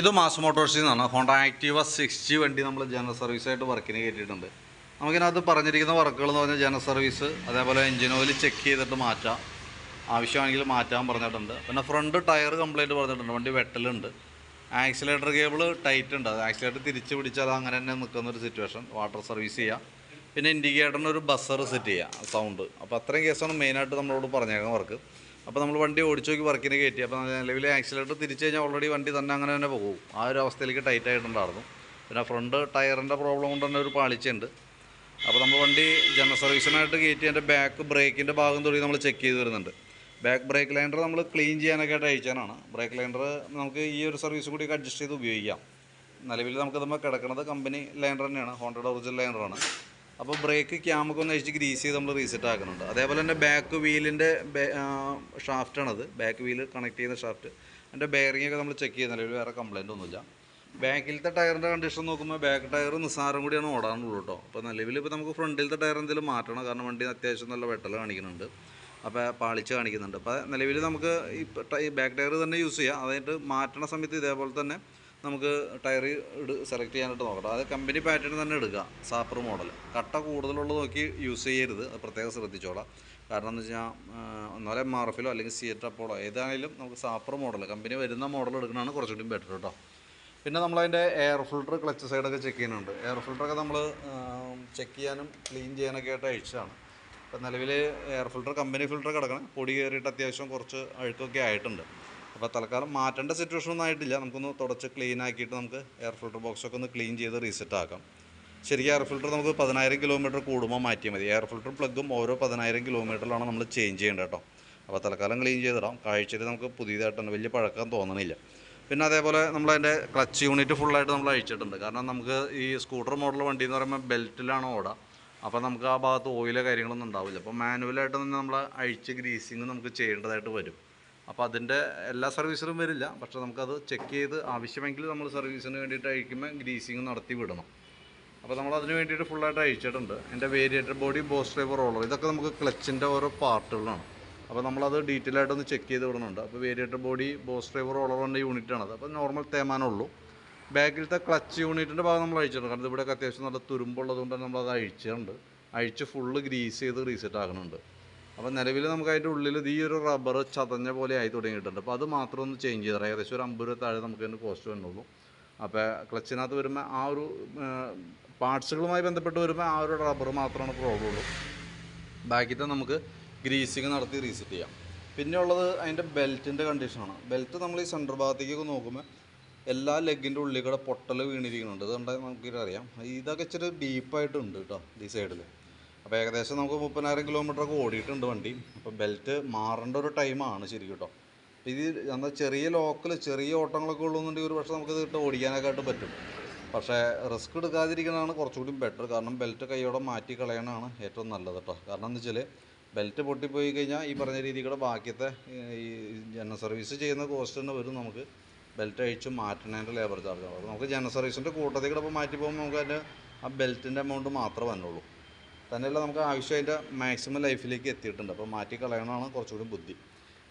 ഇത് മാസ് മോട്ടോഴ്സിൽ നിന്നാണ് Honda Activa sixty വണ്ടി നമ്മൾ ജനറൽ സർവീസായിട്ട് വർക്കിന് കയറ്റിയിട്ടുണ്ട് നമുക്കിതിനകത്ത് പറഞ്ഞിരിക്കുന്ന വർക്കുകൾ എന്ന് പറഞ്ഞാൽ ജനറൽ സർവീസ് അതേപോലെ എഞ്ചിൻ ഓയിൽ ചെക്ക് ചെയ്തിട്ട് മാറ്റാം. ആവശ്യമാണെങ്കിൽ മാറ്റാൻ പറഞ്ഞിട്ടുണ്ട്. പിന്നെ ഫ്രണ്ട് ടയർ കംപ്ലൈന്റ് പറഞ്ഞിട്ടുണ്ട്. വണ്ടി വെട്ടലുണ്ട്. ആക്സിലേറ്റർ കേബിൾ ടൈറ്റ് ഉണ്ട് അത് ആക്സിലേറ്റർ തിരിച്ച് പിടിച്ചാൽ അങ്ങനെ തന്നെ നിൽക്കുന്ന ഒരു സിറ്റുവേഷൻ. വാട്ടർ സർവീസ് ചെയ്യാം. പിന്നെ ഇൻഡിക്കേറ്ററിന് ഒരു ബസ്സർ സെറ്റ് ചെയ്യുക സൗണ്ട്. അപ്പോൾ അത്രയും കേസാണ് മെയിനായിട്ട് നമ്മളോട് പറഞ്ഞേക്കുന്ന വർക്ക്. അപ്പോൾ നമ്മൾ വണ്ടി ഓടിച്ചു നോക്കി വർക്കിന് കയറ്റി അപ്പോൾ നിലവിലെ ആക്സിലേറ്റർ തിരിച്ചു കഴിഞ്ഞാൽ ഓൾറെഡി വണ്ടി തന്നെ അങ്ങനെ തന്നെ പോകും. ആ ഒരു അവസ്ഥയിലേക്ക് ടൈറ്റ് ആയിട്ടുണ്ടായിരുന്നു. പിന്നെ ഫ്രണ്ട് ടയറിന്റെ പ്രോബ്ലം കൊണ്ട് തന്നെ ഒരു പാളിച്ചുണ്ട് അപ്പോൾ നമ്മൾ വണ്ടി ജനറൽ സർവീസിനായിട്ട് കയറ്റി അതിന്റെ ബാക്ക് ബ്രേക്കിന്റെ ഭാഗം തുടങ്ങി നമ്മൾ ചെക്ക് ചെയ്ത് വരുന്നുണ്ട്. ബാക്ക് ബ്രേക്ക് ലൈൻഡർ നമ്മൾ ക്ലീൻ ചെയ്യാനൊക്കെ ആയിട്ട് അയച്ചാനാണ് ബ്രേക്ക് ലൈൻഡർ നമുക്ക് ഈ ഒരു സർവീസും കൂടി അഡ്ജസ്റ്റ് ചെയ്ത് ഉപയോഗിക്കാം. നിലവിൽ നമുക്ക് നമ്മൾ കിടക്കുന്നത് കമ്പനി ലൈൻഡർ തന്നെയാണ്. ഹോണ്ടയുടെ ഒറിജിനൽ ലൈൻഡറാണ് അപ്പോൾ ബ്രേക്ക് ക്യാമൊക്കെ ഒന്ന് അഴിച്ച് ഗ്രീസ് ചെയ്ത് നമ്മൾ റീസെറ്റ് ആക്കുന്നുണ്ട് അതേപോലെ തന്നെ ബാക്ക് വീലിന്റെ ഷാഫ്റ്റാണത് ബാക്ക് വീൽ കണക്ട് ചെയ്യുന്ന ഷാഫ്റ്റ് അതിന്റെ ബെയറിംഗ് ഒക്കെ നമ്മൾ ചെക്ക് ചെയ്യുന്നില്ല ഒരു വേറെ കംപ്ലൈന്റ് ഒന്നുമില്ല. ബാക്കിലത്തെ ടയറിന്റെ കണ്ടീഷൻ നോക്കുമ്പോൾ ബാക്ക് ടയർ നിസ്സാരം കൂടിയാണ് ഓടാനുള്ളൂ കേട്ടോ അപ്പോൾ നിലവിൽ ഇപ്പോൾ നമുക്ക് ഫ്രണ്ടിലത്തെ ടയർ എന്തെങ്കിലും മാറ്റണം? കാരണം വണ്ടി അത്യാവശ്യം നല്ല വെട്ടൽ കാണിക്കുന്നുണ്ട്. അപ്പോൾ പാളിച്ച് കാണിക്കുന്നുണ്ട്. അപ്പോൾ നിലവിൽ നമുക്ക് ഈ ബാക്ക് ടയർ തന്നെ യൂസ് ചെയ്യാം. അതായിട്ട് മാറ്റണ സമയത്ത് ഇതേപോലെ തന്നെ നമുക്ക് ടയർ സെലക്ട് ചെയ്യാനായിട്ട് നോക്കണം അത് കമ്പനി പാറ്റേൺ തന്നെ എടുക്കുക സാപ്പർ മോഡൽ കട്ട കൂടുതലുള്ളത് നോക്കി യൂസ് ചെയ്യരുത് അത് പ്രത്യേകം ശ്രദ്ധിച്ചോളാം. കാരണം എന്ന് വെച്ചാൽ ഒന്നാലെ എം ആർ എഫിലോ അല്ലെങ്കിൽ സി എറ്റ് അപ്പോളോ നമുക്ക് സാപ്പർ മോഡൽ കമ്പനി വരുന്ന മോഡൽ എടുക്കുന്നതാണ് കുറച്ചുകൂടി ബെറ്റർ കേട്ടോ പിന്നെ നമ്മളതിന്റെ എയർ ഫിൽട്ടർ ക്ലച്ച് സൈഡൊക്കെ ചെക്ക് ചെയ്യുന്നുണ്ട്. എയർ ഫിൽട്ടറൊക്കെ നമ്മൾ ചെക്ക് ചെയ്യാനും ക്ലീൻ ചെയ്യാനൊക്കെ ആയിട്ട് അയച്ചതാണ്. ഇപ്പം നിലവിൽ എയർ ഫിൽട്ടർ കമ്പനി ഫിൽട്ടർ കിടക്കണം പൊടി കയറിയിട്ട് അത്യാവശ്യം കുറച്ച് അഴുക്കൊക്കെ ആയിട്ടുണ്ട്. അപ്പോൾ തൽക്കാലം മാറ്റേണ്ട സിറ്റുവേഷൻ ഒന്നും ആയിട്ടില്ല. നമുക്കൊന്ന് തുടച്ച് ക്ലീൻ ആക്കിയിട്ട് നമുക്ക് എയർ ഫിൽട്ടർ ബോക്സൊക്കെ ഒന്ന് ക്ലീൻ ചെയ്ത് റീസെറ്റ് ആക്കാം. ശരിക്കും എയർ ഫിൽട്ടർ നമുക്ക് പതിനായിരം കിലോമീറ്റർ കൂടുമ്പോൾ മാറ്റിയാൽ മതി. എയർ ഫിൽട്ടർ പ്ലഗും ഓരോ പതിനായിരം കിലോമീറ്ററിലാണ് നമ്മൾ ചേഞ്ച് ചെയ്യേണ്ടത് കേട്ടോ. അപ്പോൾ തൽക്കാലം ക്ലീൻ ചെയ്തിടാം. കാഴ്ചയിൽ നമുക്ക് പുതിയതായിട്ട് തന്നെ വലിയ പഴക്കം തോന്നണില്ല. പിന്നെ അതേപോലെ നമ്മളതിന്റെ ക്ലച്ച് യൂണിറ്റ് ഫുള്ളായിട്ട് നമ്മൾ അഴിച്ചിട്ടുണ്ട്. കാരണം നമുക്ക് ഈ സ്കൂട്ടർ മോഡൽ വണ്ടി എന്ന് പറയുമ്പോൾ ബെൽറ്റിലാണ് ഓടാം. അപ്പോൾ നമുക്ക് ആ ഭാഗത്ത് ഓയിലോ കാര്യങ്ങളൊന്നും ഉണ്ടാവില്ല. അപ്പോൾ മാനുവലായിട്ട് തന്നെ നമ്മൾ അഴിച്ച് ഗ്രീസിങ് നമുക്ക് ചെയ്യേണ്ടതായിട്ട് വരും. അപ്പോൾ അതിന്റെ എല്ലാ സർവീസിലും വരില്ല. പക്ഷേ നമുക്കത് ചെക്ക് ചെയ്ത് ആവശ്യമെങ്കിൽ നമ്മൾ സർവീസിന് വേണ്ടിയിട്ട് അഴിക്കുമ്പോൾ ഗ്രീസിങ് നടത്തി വിടണം. അപ്പോൾ നമ്മൾ അതിന് വേണ്ടിയിട്ട് ഫുള്ളായിട്ട് അഴിച്ചിട്ടുണ്ട് എന്റെ variator body boss driver roller ഇതൊക്കെ നമുക്ക് ക്ലച്ചിന്റെ ഓരോ പാർട്ടുകളാണ് അപ്പോൾ നമ്മളത് ഡീറ്റെയിൽ ആയിട്ടൊന്ന് ചെക്ക് ചെയ്ത് വിടുന്നുണ്ട് അപ്പോൾ വേരിയേറ്റർ ബോഡി ബോസ് ഡ്രൈവർ റോളറിന്റെ യൂണിറ്റാണത് അപ്പോൾ നോർമൽ തേമാനുള്ളൂ. ബാക്കിലത്തെ ക്ലച്ച് യൂണിറ്റിന്റെ ഭാഗം നമ്മൾ അഴിച്ചിട്ടുണ്ട് കാരണം ഇവിടെയൊക്കെ അത്യാവശ്യം നല്ല തുരുമ്പുള്ളത് കൊണ്ട് തന്നെ നമ്മളത് അഴിച്ചിട്ടുണ്ട് അഴിച്ച് ഫുള്ള് ഗ്രീസ് ചെയ്ത് റീസെറ്റ് ആക്കുന്നുണ്ട് അപ്പോൾ നിലവിൽ നമുക്ക് അതിന്റെ ഉള്ളിൽ ഈ ഒരു റബ്ബർ ചതഞ്ഞ പോലെ ആയി തുടങ്ങിയിട്ടുണ്ട്. അപ്പോൾ അത് മാത്രം ഒന്ന് ചേഞ്ച് ചെയ്തത് ഏകദേശം ഒരു അമ്പത് രൂപ താഴെ നമുക്ക് അതിന്റെ കോസ്റ്റ് വന്നുള്ളൂ അപ്പോൾ ക്ലച്ചിനകത്ത് വരുമ്പോൾ ആ ഒരു പാർട്സുകളുമായി ബന്ധപ്പെട്ട് വരുമ്പോൾ ആ ഒരു റബ്ബർ മാത്രമാണ് പ്രോബ്ലം ഉള്ളൂ. ബാക്കിത്തെ നമുക്ക് ഗ്രീസിങ് നടത്തി റീസെറ്റ് ചെയ്യാം. പിന്നെ ഉള്ളത് അതിന്റെ ബെൽറ്റിന്റെ കണ്ടീഷനാണ് ബെൽറ്റ് നമ്മൾ ഈ സെന്റർ ഭാഗത്തേക്ക് നോക്കുമ്പോൾ എല്ലാ ലെഗിന്റെ ഉള്ളിൽ കൂടെ പൊട്ടൽ വീണിരിക്കുന്നുണ്ട്. അതുകൊണ്ട് നമുക്ക് അറിയാം? ഇതൊക്കെ ഇച്ചിരി ഡീപ്പായിട്ടുണ്ട് കേട്ടോ ഈ സൈഡിൽ അപ്പോൾ ഏകദേശം നമുക്ക് മുപ്പതിനായിരം കിലോമീറ്റർ ഒക്കെ ഓടിയിട്ടുണ്ട് വണ്ടി. അപ്പോൾ ബെൽറ്റ് മാറേണ്ട ഒരു ടൈമാണ് ശരിക്കും കേട്ടോ ഇത് എന്നാൽ ചെറിയ ലോക്കൽ ചെറിയ ഓട്ടങ്ങളൊക്കെ ഉള്ളൂന്നുണ്ടെങ്കിൽ ഒരു പക്ഷേ നമുക്ക് ഇട്ട് ഓടിക്കാനൊക്കെ പറ്റും. പക്ഷേ റിസ്ക് എടുക്കാതിരിക്കുന്നതാണ് കുറച്ചുകൂടി ബെറ്റർ കാരണം ബെൽറ്റ് കൈയോടെ മാറ്റി കളയണതാണ് ഏറ്റവും നല്ലത് കേട്ടോ കാരണം എന്ന് വെച്ചാൽ ബെൽറ്റ് പൊട്ടിപ്പോയി കഴിഞ്ഞാൽ ഈ പറഞ്ഞ രീതിയുടെ ബാക്കിയത്തെ ഈ ജനറൽ സർവീസ് ചെയ്യുന്ന കോസ്റ്റ് തന്നെ വരും നമുക്ക് ബെൽറ്റ് അഴിച്ച് മാറ്റണതിന്റെ ലേബർ ചാർജ് അപ്പോൾ നമുക്ക് ജനറൽ സർവീസിന്റെ കൂട്ടത്തിൽ കൂടെ ഇപ്പോൾ മാറ്റി പോകുമ്പോൾ നമുക്ക് അതിന്റെ ആ ബെൽറ്റിന്റെ എമൗണ്ട് മാത്രമേ വന്നുള്ളൂ. തന്നെയല്ല നമുക്ക് ആവശ്യമായിട്ട് മാക്സിമം ലൈഫിലേക്ക് എത്തിയിട്ടുണ്ട്. അപ്പോൾ മാറ്റി കളയണമാണ് കുറച്ചുകൂടി ബുദ്ധി.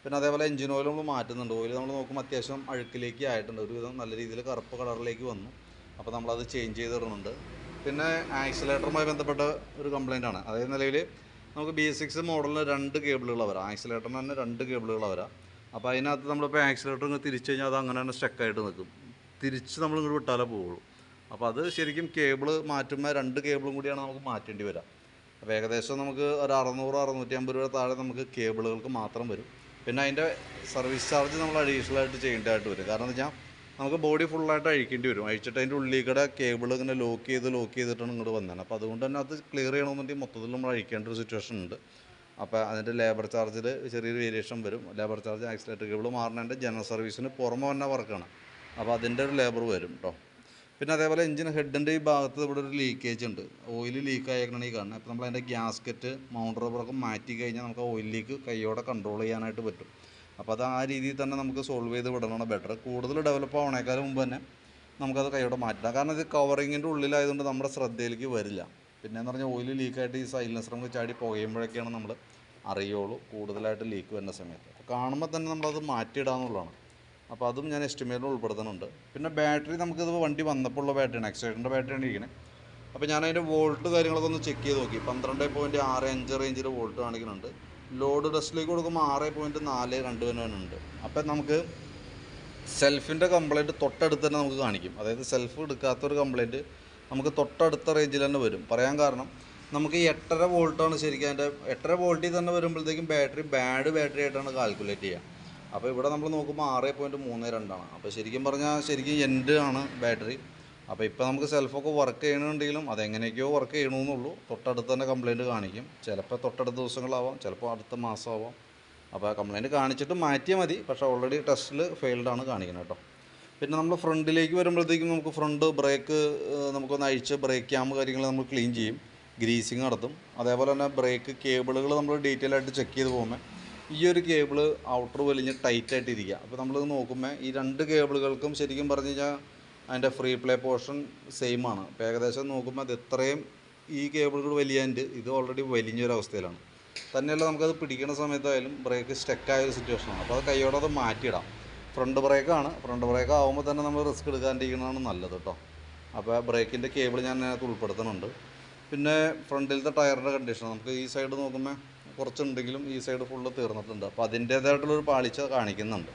പിന്നെ അതേപോലെ എഞ്ചിൻ ഓയിൽ നമ്മൾ മാറ്റുന്നുണ്ട്. ഓയിൽ നമ്മൾ നോക്കുമ്പോൾ അത്യാവശ്യം അഴുക്കിലേക്ക് ആയിട്ടുണ്ട്. ഒരുവിധം നല്ല രീതിയിൽ കറുപ്പ് കളറിലേക്ക് വന്നു. അപ്പോൾ നമ്മളത് ചേഞ്ച് ചെയ്തിടുന്നുണ്ട്. പിന്നെ ആക്സിലേറ്ററുമായി ബന്ധപ്പെട്ട ഒരു കംപ്ലൈന്റ് ആണ്. അതായത് നിലവിൽ നമുക്ക് ബി സിക്സ് മോഡലിന് രണ്ട് കേബിളുകൾ വരാം. ആക്സിലേറ്ററിന് തന്നെ രണ്ട് കേബിളുകൾ വരാം. അപ്പോൾ അതിനകത്ത് നമ്മളിപ്പോൾ ആക്സിലേറ്റർ ഇങ്ങനെ തിരിച്ചു കഴിഞ്ഞാൽ അത് അങ്ങനെ തന്നെ സ്റ്റക്കായിട്ട് നിൽക്കും. തിരിച്ച് നമ്മൾ ഇങ്ങോട്ട് വിട്ടാലേ പോവുള്ളൂ. അപ്പോൾ അത് ശരിക്കും കേബിൾ മാറ്റുമ്പോൾ രണ്ട് കേബിളും കൂടിയാണ് നമുക്ക് മാറ്റേണ്ടി വരിക അപ്പോൾ ഏകദേശം നമുക്ക് ഒരു അറുന്നൂറ് അറുന്നൂറ്റി അമ്പത് രൂപ താഴെ നമുക്ക് കേബിളുകൾക്ക് മാത്രം വരും. പിന്നെ അതിന്റെ സർവീസ് ചാർജ് നമ്മൾ അഡീഷണൽ ആയിട്ട് ചെയ്യേണ്ടതായിട്ട് വരും. കാരണം എന്ന് വെച്ചാൽ നമുക്ക് ബോഡി ഫുള്ളായിട്ട് അഴിക്കേണ്ടി വരും. അഴിച്ചിട്ട് അതിന്റെ ഉള്ളിൽ കൂടെ കേബിൾ ഇങ്ങനെ ലോക്ക് ചെയ്ത് ലോക്ക് ചെയ്തിട്ടാണ് ഇങ്ങോട്ട് വന്നത് അപ്പോൾ അതുകൊണ്ട് തന്നെ അത് ക്ലിയർ ചെയ്യണമെന്നുണ്ടെങ്കിൽ മൊത്തത്തിൽ നമ്മൾ അഴിക്കേണ്ട ഒരു സിറ്റുവേഷൻ ഉണ്ട്. അപ്പോൾ അതിന്റെ ലേബർ ചാർജിൽ ചെറിയൊരു വേരിയേഷൻ വരും. ലേബർ ചാർജ് ആക്സിലേറ്റർ കേബിൾ മാറണേന്റെ ജനറൽ സർവീസിന് പുറമെ തന്നെ വർക്കാണ് അപ്പോൾ അതിന്റെ ഒരു ലേബർ വരും കേട്ടോ പിന്നെ അതേപോലെ എഞ്ചിൻ ഹെഡിന്റെ ഈ ഭാഗത്ത് ഇവിടെ ഒരു ലീക്കേജ് ഉണ്ട്. ഓയിൽ ലീക്ക് ആയേക്കണ ഈ കാണുന്നത് അപ്പോൾ നമ്മൾ അതിന്റെ ഗ്യാസ്കറ്റ് മൗണ്ട് റബ്ബറൊക്കെ മാറ്റി കഴിഞ്ഞാൽ നമുക്ക് ഓയിൽ ലീക്ക് കൈയോടെ കൺട്രോൾ ചെയ്യാനായിട്ട് പറ്റും. അപ്പോൾ അത് ആ രീതിയിൽ തന്നെ നമുക്ക് സോൾവ് ചെയ്ത് വിടണമാണ് ബെറ്റർ കൂടുതൽ ഡെവലപ്പ് ആവണേക്കാളും മുമ്പ് തന്നെ നമുക്കത് കൈയോടെ മാറ്റാം കാരണം ഇത് കവറിങ്ങിന്റെ ഉള്ളിലായതുകൊണ്ട് നമ്മുടെ ശ്രദ്ധയിലേക്ക് വരില്ല. പിന്നെ എന്ന് പറഞ്ഞാൽ ഓയിൽ ലീക്കായിട്ട് ഈ സൈലൻസർ നമുക്ക് ചാടി പുകയുമ്പോഴൊക്കെയാണ് നമ്മൾ അറിയുള്ളൂ കൂടുതലായിട്ട് ലീക്ക് വരുന്ന സമയത്ത്. അപ്പോൾ കാണുമ്പോൾ തന്നെ നമ്മളത് മാറ്റിയിടാന്നുള്ളതാണ്. അപ്പോൾ അതും ഞാൻ എസ്റ്റിമേറ്റിൽ ഉൾപ്പെടുത്തുന്നുണ്ട്. പിന്നെ ബാറ്ററി നമുക്കിത് വണ്ടി വന്നപ്പോൾ ഉള്ള ബാറ്ററിയാണ് എക്സൈഡിന്റെ ബാറ്ററിയാണ് ഇരിക്കുന്നത് അപ്പോൾ ഞാൻ അതിന്റെ വോൾട്ട് കാര്യങ്ങളൊക്കെ ഒന്ന് ചെക്ക് ചെയ്ത് നോക്കി. പന്ത്രണ്ട് പോയിന്റ് ആറ് അഞ്ച് റേഞ്ചിൽ വോൾട്ട് കാണിക്കുന്നുണ്ട്. ലോഡ് ടെസ്റ്റിലേക്ക് കൊടുക്കുമ്പോൾ ആറ് പോയിന്റ് നാല് രണ്ട് ഉണ്ട് അപ്പം നമുക്ക് സെൽഫിന്റെ കംപ്ലൈന്റ് തൊട്ടടുത്ത് തന്നെ നമുക്ക് കാണിക്കും. അതായത് സെൽഫ് എടുക്കാത്തൊരു കംപ്ലൈന്റ് നമുക്ക് തൊട്ടടുത്ത റേഞ്ചിൽ തന്നെ വരും. പറയാൻ കാരണം നമുക്ക് എട്ടര വോൾട്ടാണ് ശരിക്കും അതിന്റെ എട്ടര വോൾട്ടിൽ തന്നെ വരുമ്പോഴത്തേക്കും ബാറ്ററി ബാഡ് ബാറ്ററി ആയിട്ടാണ് കാൽക്കുലേറ്റ് ചെയ്യുക. അപ്പോൾ ഇവിടെ നമ്മൾ നോക്കുമ്പോൾ ആറ് പോയിന്റ് മൂന്ന് രണ്ടാണ്. അപ്പോൾ ശരിക്കും പറഞ്ഞാൽ ശരിക്കും എൻഡ് ആണ് ബാറ്ററി അപ്പോൾ ഇപ്പോൾ നമുക്ക് സെൽഫൊക്കെ വർക്ക് ചെയ്യണമെന്നുണ്ടെങ്കിലും അതെങ്ങനെയൊക്കെയോ വർക്ക് ചെയ്യണമെന്നുള്ളൂ തൊട്ടടുത്ത് തന്നെ കംപ്ലയിന്റ് കാണിക്കും. ചിലപ്പോൾ തൊട്ടടുത്ത ദിവസങ്ങളാവാം ചിലപ്പോൾ അടുത്ത മാസമാവാം. അപ്പോൾ കംപ്ലയിന്റ് കാണിച്ചിട്ട് മാറ്റിയാൽ മതി. പക്ഷേ ഓൾറെഡി ടെസ്റ്റിൽ ഫെയിൽഡാണ് കാണിക്കുന്നത് കേട്ടോ പിന്നെ നമ്മൾ ഫ്രണ്ടിലേക്ക് വരുമ്പോഴത്തേക്കും നമുക്ക് ഫ്രണ്ട് ബ്രേക്ക് നമുക്കൊന്ന് അഴിച്ച് ബ്രേക്ക് ക്യാമ്പ് കാര്യങ്ങൾ നമ്മൾ ക്ലീൻ ചെയ്യും. ഗ്രീസിങ് നടത്തും. അതേപോലെ തന്നെ ബ്രേക്ക് കേബിളുകൾ നമ്മൾ ഡീറ്റെയിൽ ആയിട്ട് ചെക്ക് ചെയ്ത് പോകുമ്പോൾ ഈ ഒരു കേബിൾ ഔട്ടർ വലിഞ്ഞ് ടൈറ്റ് ആയിട്ട് ഇരിക്കുക അപ്പോൾ നമ്മൾ നോക്കുമ്പോൾ ഈ രണ്ട് കേബിളുകൾക്കും ശരിക്കും പറഞ്ഞു കഴിഞ്ഞാൽ അതിന്റെ ഫ്രീ പ്ലേ പോർഷൻ സെയിം ആണ്. അപ്പോൾ ഏകദേശം നോക്കുമ്പോൾ അത് എത്രയും ഈ കേബിളുകൾ വലിയതിന്റെ ഇത് ഓൾറെഡി വലിഞ്ഞൊരവസ്ഥയിലാണ്. തന്നെയല്ല നമുക്കത് പിടിക്കുന്ന സമയത്തായാലും ബ്രേക്ക് സ്റ്റക്കായ ഒരു സിറ്റുവേഷനാണ് അപ്പോൾ അത് കൈയോടെ അത് മാറ്റിയിടാം. ഫ്രണ്ട് ബ്രേക്കാണ് ഫ്രണ്ട് ബ്രേക്ക് ആകുമ്പോൾ തന്നെ നമ്മൾ റിസ്ക് എടുക്കാണ്ടിരിക്കുന്നതാണ് നല്ലത് കേട്ടോ അപ്പോൾ ബ്രേക്കിന്റെ കേബിൾ ഞാൻ അതിനകത്ത് ഉൾപ്പെടുത്തുന്നുണ്ട്. പിന്നെ ഫ്രണ്ടിലത്തെ ടയറിന്റെ കണ്ടീഷൻ നമുക്ക് ഈ സൈഡ് നോക്കുമ്പോൾ കുറച്ചുണ്ടെങ്കിലും ഈ സൈഡ് ഫുള്ള് തീർന്നിട്ടുണ്ട്. അപ്പോൾ അതിന്റേതായിട്ടുള്ളൊരു പാളിച്ച കാണിക്കുന്നുണ്ട്.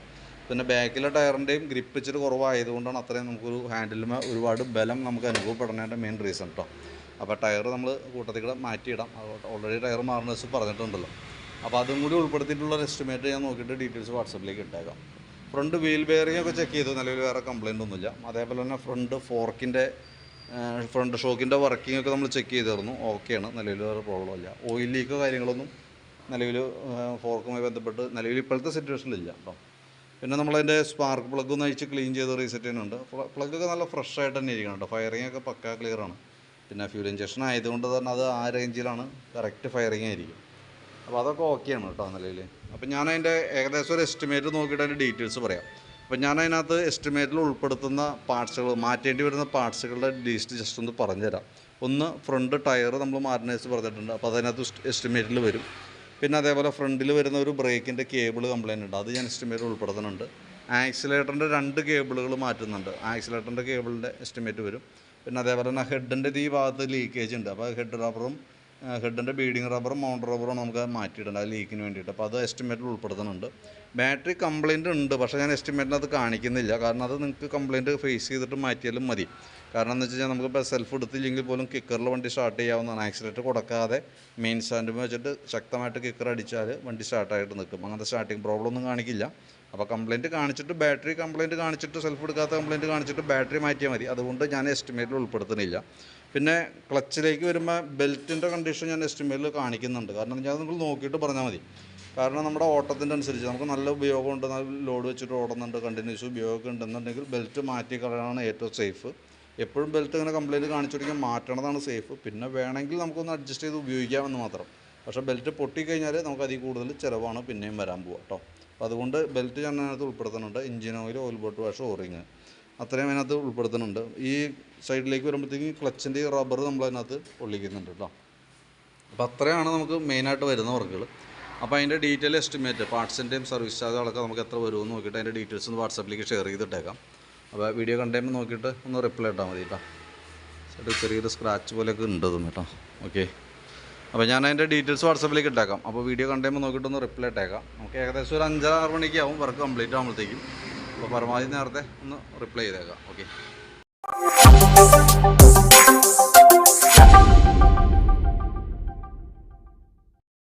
പിന്നെ ബാക്കിലെ ടയറിന്റെയും ഗ്രിപ്പ് ഇച്ചിരി കുറവായതുകൊണ്ടാണ് അത്രയും നമുക്കൊരു ഹാൻഡിലുമേ ഒരുപാട് ബലം നമുക്ക് അനുഭവപ്പെടുന്നതിന്റെ മെയിൻ റീസൺ കേട്ടോ അപ്പോൾ ടയർ നമ്മൾ കൂട്ടത്തിൽ കൂടെ മാറ്റിയിടാം ഓൾറെഡി ടയർ മാറുന്ന വെച്ച് പറഞ്ഞിട്ടുണ്ടല്ലോ. അപ്പോൾ അതും കൂടി ഉൾപ്പെടുത്തിയിട്ടുള്ള എസ്റ്റിമേറ്റ് ഞാൻ നോക്കിയിട്ട് ഡീറ്റെയിൽസ് വാട്സപ്പിലേക്ക് ഇട്ടേക്കാം. ഫ്രണ്ട് വീൽ ബെയറിംഗ് ഒക്കെ ചെക്ക് ചെയ്തു. നിലവിൽ വേറെ കംപ്ലൈന്റ് ഒന്നുമില്ല. അതേപോലെ തന്നെ ഫ്രണ്ട് ഫോർക്കിന്റെ ഫ്രണ്ട് ഷോക്കിന്റെ വർക്കിംഗ് ഒക്കെ നമ്മൾ ചെക്ക് ചെയ്തിരുന്നു. ഓക്കെയാണ് നിലവിൽ വേറെ പ്രോബ്ലം ഇല്ല. ഓയിൽ ലീക്കോ കാര്യങ്ങളൊന്നും നിലവിൽ ഫോർക്കുമായി ബന്ധപ്പെട്ട് നിലവിൽ ഇപ്പോഴത്തെ സിറ്റുവേഷനിലില്ല കേട്ടോ പിന്നെ നമ്മളതിന്റെ സ്പാർക്ക് പ്ലഗ് ഒന്ന് അഴിച്ച് ക്ലീൻ ചെയ്ത് റീസെറ്റ് ചെയ്യുന്നുണ്ട്. പ്ലഗ് ഒക്കെ നല്ല ഫ്രഷ് ആയിട്ട് തന്നെ ഇരിക്കണം കേട്ടോ. ഫയറിംഗ് ഒക്കെ പക്കാ ക്ലിയർ ആണ്. പിന്നെ ഫ്യൂൽ ഇഞ്ചക്ഷൻ ആയതുകൊണ്ട് തന്നെ അത് ആ റേഞ്ചിലാണ് കറക്റ്റ് ഫയറിംഗ് ആയിരിക്കും. അപ്പോൾ അതൊക്കെ ഓക്കെയാണ് കേട്ടോ നിലയിൽ അപ്പോൾ ഞാൻ അതിന്റെ ഏകദേശം ഒരു എസ്റ്റിമേറ്റ് നോക്കിയിട്ട് അതിന്റെ ഡീറ്റെയിൽസ് പറയാം. അപ്പോൾ ഞാൻ അതിനകത്ത് എസ്റ്റിമേറ്റിൽ ഉൾപ്പെടുത്തുന്ന പാർട്സുകൾ മാറ്റേണ്ടി വരുന്ന പാർട്സുകളുടെ ലീസ്റ്റ് ജസ്റ്റ് ഒന്ന് പറഞ്ഞുതരാം. ഒന്ന് ഫ്രണ്ട് ടയർ നമ്മൾ മാറിനേഴ്സ് പറഞ്ഞിട്ടുണ്ട്. അപ്പോൾ അതിനകത്ത് എസ്റ്റിമേറ്റിൽ വരും. പിന്നെ അതേപോലെ ഫ്രണ്ടിൽ വരുന്ന ഒരു ബ്രേക്കിന്റെ കേബിൾ കംപ്ലൈന്റ് ഉണ്ട്. അത് ഞാൻ എസ്റ്റിമേറ്റ് ഉൾപ്പെടുത്തുന്നുണ്ട്. ആക്സിലേറ്ററിന്റെ രണ്ട് കേബിളുകൾ മാറ്റുന്നുണ്ട്. ആക്സിലേറ്ററിന്റെ കേബിളിന്റെ എസ്റ്റിമേറ്റ് വരും. പിന്നെ അതേപോലെ തന്നെ ഹെഡിന്റെ ഈ ഭാഗത്ത് ലീക്കേജ് ഉണ്ട്. അപ്പോൾ ഹെഡ് റബ്ബറും ഹെഡിന്റെ ബീഡിങ് റബ്ബറും മൗണ്ട് റബ്ബറും നമുക്ക് മാറ്റിയിട്ടുണ്ട് ആ ലീക്കിന് വേണ്ടിയിട്ട്. അപ്പോൾ അത് എസ്റ്റിമേറ്റിൽ ഉൾപ്പെടുത്തുന്നുണ്ട്. ബാറ്ററി കംപ്ലയിന്റ് ഉണ്ട് പക്ഷേ ഞാൻ എസ്റ്റിമേറ്റിനകത്ത് കാണിക്കുന്നില്ല. കാരണം അത് നിങ്ങൾക്ക് കംപ്ലയിന്റ് ഫേസ് ചെയ്തിട്ട് മാറ്റിയാലും മതി. കാരണം എന്ന് വെച്ച് കഴിഞ്ഞാൽ നമുക്കിപ്പോൾ സെൽഫ് എടുത്തില്ലെങ്കിൽ പോലും കിക്കറിൽ വണ്ടി സ്റ്റാർട്ട് ചെയ്യാവുന്നതാണ്. ആക്സിലേറ്റർ കൊടുക്കാതെ മെയിൻ സ്റ്റാൻഡ് വെച്ചിട്ട് ശക്തമായിട്ട് കിക്കർ അടിച്ചാൽ വണ്ടി സ്റ്റാർട്ടായിട്ട് നിൽക്കും. അങ്ങനത്തെ സ്റ്റാർട്ടിങ് പ്രോബ്ലം ഒന്നും കാണിക്കില്ല. അപ്പോൾ കംപ്ലയിന്റ് കാണിച്ചിട്ട് ബാറ്ററി കംപ്ലയിന്റ് കാണിച്ചിട്ട് സെൽഫ് എടുക്കാത്ത കംപ്ലയിന്റ് കാണിച്ചിട്ട് ബാറ്ററി മാറ്റിയാൽ മതി. അതുകൊണ്ട് ഞാൻ എസ്റ്റിമേറ്റിൽ ഉൾപ്പെടുത്തുന്നില്ല. പിന്നെ ക്ലച്ചിലേക്ക് വരുമ്പോൾ ബെൽറ്റിന്റെ കണ്ടീഷൻ ഞാൻ എസ്റ്റിമേറ്റിൽ കാണിക്കുന്നുണ്ട്. കാരണം ഞാൻ നിങ്ങൾ നോക്കിയിട്ട് പറഞ്ഞാൽ മതി. കാരണം നമ്മുടെ ഓട്ടത്തിന്റെ അനുസരിച്ച് നമുക്ക് നല്ല ഉപയോഗമുണ്ട് ലോഡ് വെച്ചിട്ട് ഓടുന്നുണ്ട്. കണ്ടിന്യൂസ് ഉപയോഗമൊക്കെ ഉണ്ടെന്നുണ്ടെങ്കിൽ ബെൽറ്റ് മാറ്റി കളയാനാണ് ഏറ്റവും സേഫ് എപ്പോഴും ബെൽറ്റ് ഇങ്ങനെ കംപ്ലൈന്റ് കൊടുക്കാൻ മാറ്റണതാണ് സേഫ് പിന്നെ വേണമെങ്കിൽ നമുക്കൊന്ന് അഡ്ജസ്റ്റ് ചെയ്ത് ഉപയോഗിക്കാമെന്ന് മാത്രം. പക്ഷേ ബെൽറ്റ് പൊട്ടിക്കഴിഞ്ഞാൽ നമുക്ക് അതിൽ കൂടുതൽ ചിലവാണ് പിന്നെയും വരാൻ പോവുക കേട്ടോ അപ്പോൾ അതുകൊണ്ട് ബെൽറ്റ് ഞാൻ അതിനകത്ത് ഉൾപ്പെടുത്തുന്നുണ്ട്. Engine oil oil bolt wash O ring അത്രയും അതിനകത്ത് ഉൾപ്പെടുത്തുന്നുണ്ട്. ഈ സൈഡിലേക്ക് വരുമ്പോഴത്തേക്കും ക്ലച്ചിന്റെ റബ്ബർ നമ്മൾ അതിനകത്ത് ഒള്ളിക്കുന്നുണ്ട് കേട്ടോ അപ്പോൾ അത്രയാണ് നമുക്ക് മെയിനായിട്ട് വരുന്ന വർക്കുകൾ അപ്പോൾ അതിന്റെ ഡീറ്റെയിൽ എസ്റ്റിമേറ്റ് പാർട്സിന്റെയും സർവീസ് ചാർജുകളൊക്കെ നമുക്ക് എത്ര വരുമെന്ന് നോക്കിയിട്ട് അതിന്റെ ഡീറ്റെയിൽസ് ഒന്ന് വാട്സാപ്പിലേക്ക് ഷെയർ ചെയ്തിട്ടേക്കാം. അപ്പോൾ വീഡിയോ കണ്ടുമ്പോൾ നോക്കിയിട്ട് ഒന്ന് റിപ്ലൈ ഇട്ടാൽ മതി കേട്ടോ ചെറിയൊരു സ്ക്രാച്ച് പോലെയൊക്കെ ഉണ്ട് കേട്ടോ ഓക്കെ. അപ്പോൾ ഞാൻ അതിന്റെ ഡീറ്റെയിൽസ് വാട്സാപ്പിലേക്ക് ഇട്ടേക്കാം. അപ്പോൾ വീഡിയോ കണ്ടുമ്പോൾ നോക്കിയിട്ട് ഒന്ന് റിപ്ലൈ ഇട്ടേക്കാം. നമുക്ക് ഏകദേശം ഒരു അഞ്ചാറ് മണിക്കാവും വർക്ക് കംപ്ലീറ്റ് ആകുമ്പോഴത്തേക്കും അപ്പോൾ പരമാവധി നേരത്തെ ഒന്ന് റിപ്ലൈ ചെയ്തേക്കാം. ഓക്കെ